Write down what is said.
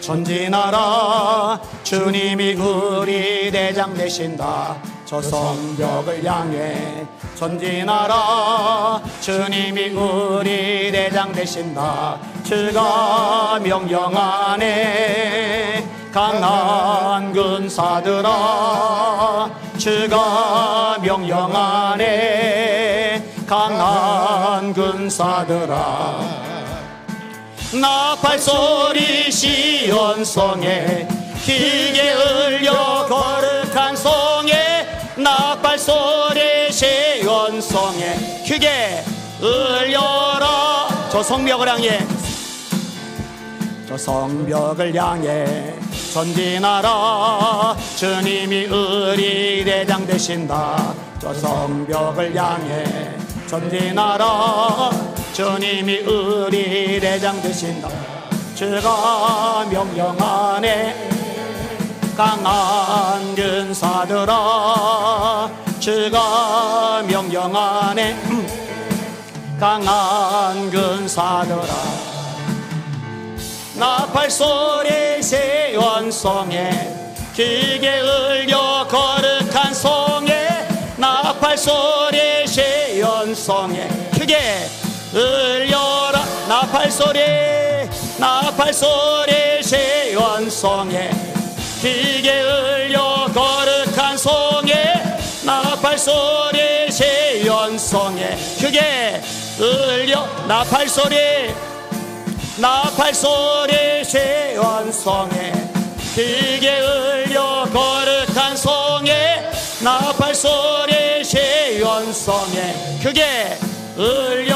전진하라 주님이 우리 대장 되신다. 저 성벽을 향해 전진하라 주님이 우리 대장 되신다. 주가 명령하네. 강한 군사들아 주가 명령하네. 강한 군사들아 나팔 소리 시온성에 기계 울려 거룩한 성에 나팔 소리 시온성에 기계 울려라. 저 성벽을 향해. 저 성벽을 향해. 전진하라 주님이 우리 대장 되신다. 저 성벽을 향해. 전진하라 주님이 우리 대장 되신다 주가 명령하네 강한 군사들아 주가 명령하네 강한 군사들아. 나팔 소리 세원성에 기계 울려 거룩한 성에 나팔 소리 세원성에 크게 울려라 나팔 소리 나팔 소리 세원성에 기계 울려 거룩한 성에 나팔 소리 세원성에 크게 울려. 나팔 소리 나팔 소리 세원성에 기계 울려 거룩한 성에 나팔 소리 세원성에 크게 울려